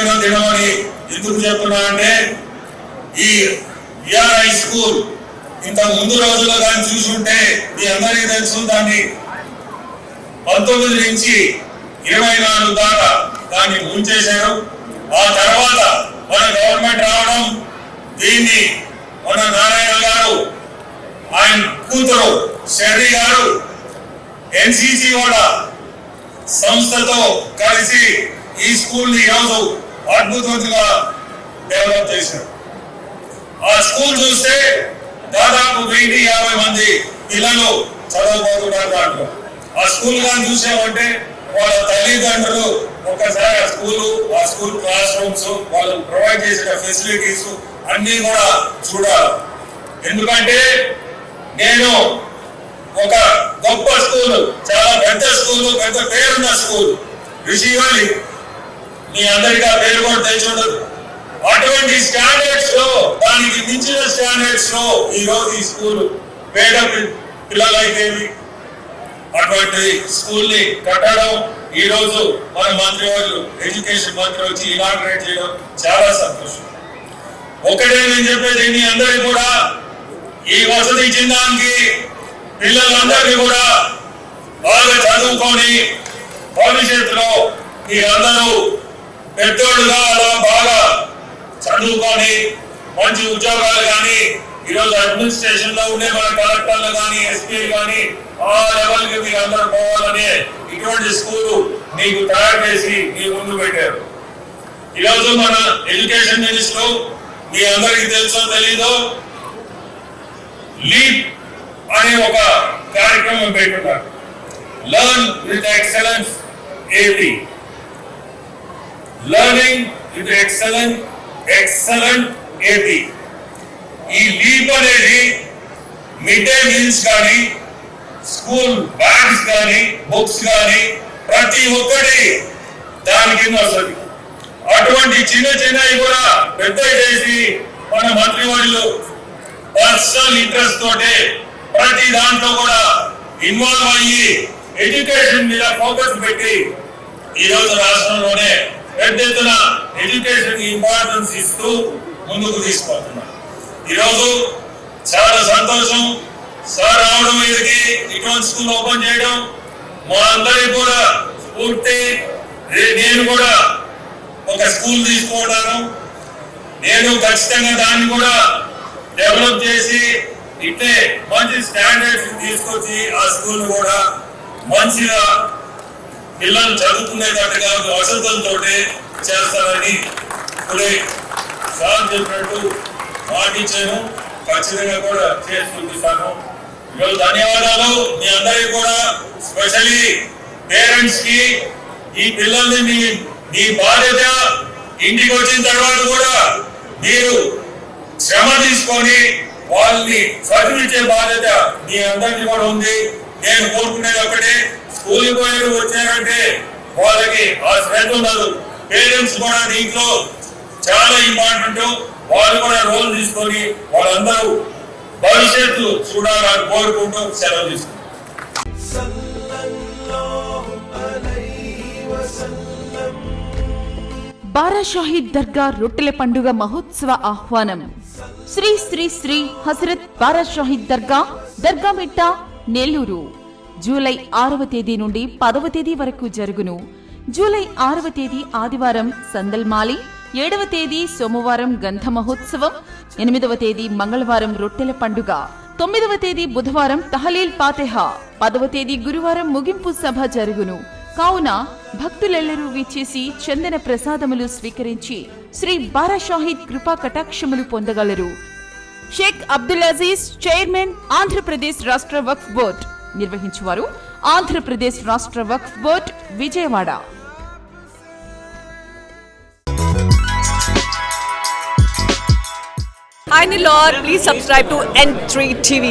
ముఖ్యమైన దినమని ఎందుకు చెప్తున్నా అంటే ఈ విఆర్ఐ స్కూల్ ఇంత ముందు రోజుల్లో దాన్ని చూసుంటే మీ అందరికీ తెలుసు దాన్ని. పంతొమ్మిది నుంచి ఇరవై నాలుగు దాకా దాన్ని ముంచేశారు ఆ తర్వాత మన గవర్నమెంట్ రావడం దీన్ని మన నారాయణ గారు ఆయన కూతురు షర్రీ గారు ఎన్సిసి కూడా సంస్థతో కలిసి ఈ స్కూల్ని ఈరోజు అద్భుతంగా డెవలప్ చేశారు. ఆ స్కూల్ చూస్తే దాదాపు వెయ్యి యాభై మంది పిల్లలు చదవబోతున్నారు దాంట్లో. ఆ స్కూల్ కానీ చూసామంటే వాళ్ళ తల్లిదండ్రులు ఒక్కసారి ఆ స్కూల్ ఆ స్కూల్ క్లాస్ రూమ్స్ వాళ్ళు ప్రొవైడ్ చేసిన ఫెసిలిటీస్ అన్ని కూడా చూడాలి. ఎందుకంటే నేను ఒక గొప్ప స్కూల్ చాలా పెద్ద స్కూల్ పెద్ద పేరున్న స్కూల్ ఋషివాలి మీ అందరికీ ఆ పేరు కూడా తెలిసి ఉండదు. అటువంటి స్టాండర్డ్స్లో దానికి మించిన స్టాండర్డ్స్లో ఈ రోజు ఈ స్కూల్ పేద పిల్లలైతేవి అటువంటి స్కూల్ని కట్టడం ఈ రోజు మన మంత్రి వాళ్ళు ఎడ్యుకేషన్ మంత్రి వచ్చి ఇనాగ్రేట్ చేయడం చాలా సంతోషం. ఒకటే నేను చెప్పేది మీ అందరికి కూడా ఈ వసతి ఇచ్చిన దానికి పిల్లలందరినీ కూడా బాగా చదువుకొని భవిష్యత్తులో మీరందరూ పెద్దోళ్ళుగా అలా బాగా చదువుకొని మంచి ఉద్యోగాలు కానీ ఈరోజు అడ్మినిస్ట్రేషన్లో ఉండే మన కలెక్టర్లు కానీ ఎస్పీ కానీ ఆ లెవెల్కి మీరు అందరూ పోవాలని ఇటువంటి స్కూల్ మీకు తయారు చేసి మీ ముందు పెట్టారు. ఈరోజు మన ఎడ్యుకేషన్ మినిస్టర్ మీ అందరికి తెలుసో తెలీదో లీప్ అనే ఒక కార్యక్రమం పెట్టున్నారు. Learn with excellence AP learning with excellent excellent AP ఈ లీప్ అనేది మిడ్ డే మీల్స్ కానీ స్కూల్ బ్యాగ్స్ కానీ బుక్స్ కానీ ప్రతి ఒక్కటి దాని కింద వస్తుంది. అటువంటి చిన్న చిన్నవి కూడా పెద్ద చేసి మన మంత్రి వాళ్ళు పర్సనల్ ఇంట్రెస్ట్ తోటి ప్రతి దాంట్లో కూడా ఇన్వాల్వ్ అయ్యి ఎడ్యుకేషన్ మీద ఫోకస్ పెట్టి ఈరోజు రాష్ట్రంలోనే పెద్ద ఎత్తున ఎడ్యుకేషన్ ఇంపార్టెన్స్ ఇస్తూ ముందుకు తీసుకుపోతున్నారు ఈరోజు చాలా సంతోషం. సార్ రావడం మీదకి ఇటువంటి స్కూల్ ఓపెన్ చేయడం మా అందరికి కూడా స్ఫూర్తి. నేను కూడా ఒక స్కూల్ తీసుకోవడాను నేను ఖచ్చితంగా దాన్ని కూడా డెవలప్ చేసి ఇట్లే మంచి స్టాండర్డ్స్ తీసుకొచ్చి ఆ స్కూల్ కూడా మంచిగా పిల్లలు చదువుకునేటట్టుగా వసతులతో చేస్తారని ఇప్పుడే సార్ చెప్పినట్టు మాటిచ్చాను ఖచ్చితంగా కూడా చేసి చూపిస్తాను ఈరోజు ధన్యవాదాలు. మీ అందరికీ కూడా స్పెషలీ పేరెంట్స్కి ఈ పిల్లల్ని మీ మీ బాధ్యత ఇంటికి వచ్చిన తర్వాత కూడా మీరు శ్రమ తీసుకొని వాళ్ళని చదివించే బాధ్యత మీ అందరికీ కూడా ఉంది. నేను కోరుకునేది ఒకటే స్కూల్కి పోయి వచ్చారంటే వాళ్ళకి ఆ శ్రద్ధ ఉండదు. పేరెంట్స్ కూడా దీంట్లో చాలా ఇంపార్టెంట్. వాళ్ళు కూడా రోల్ తీసుకొని వాళ్ళందరూ భవిష్యత్తు చూడాలని కోరుకుంటూ సెలవు తీసుకుంటారు సల్లల్లాహు దర్గా రొట్టెల పండుగ మహోత్సవ ఆహ్వానం. శ్రీ శ్రీ శ్రీ హజరత్ బారా షాహీద్ దర్గా దర్గామిట్ట నెల్లూరు. జూలై ఆరవ తేదీ నుండి పదవ తేదీ వరకు జరుగును. జూలై ఆరవ తేదీ ఆదివారం సందల్మాలి ఏడవ తేదీ సోమవారం గంధ మహోత్సవం ఎనిమిదవ తేదీ మంగళవారం రొట్టెల పండుగ తొమ్మిదవ తేదీ బుధవారం తహలీల్ పాతెహా పదవ తేదీ గురువారం ముగింపు సభ జరుగును. కావున భక్తులెల్లరూ విచ్చేసి చందన ప్రసాదములు స్వీకరించి శ్రీ బారాషాహిద్ కృపా కటాక్షములు పొందగలరు. షేక్ అబ్దుల్ అజీజ్ చైర్మన్ ఆంధ్రప్రదేశ్ రాష్ట్ర వక్ఫ్ బోర్డ్. నిర్వహించువారు. ఆంధ్రప్రదేశ్ రాష్ట్ర Waqf board Vijayawada. Hi Nilor, please subscribe to N3 TV.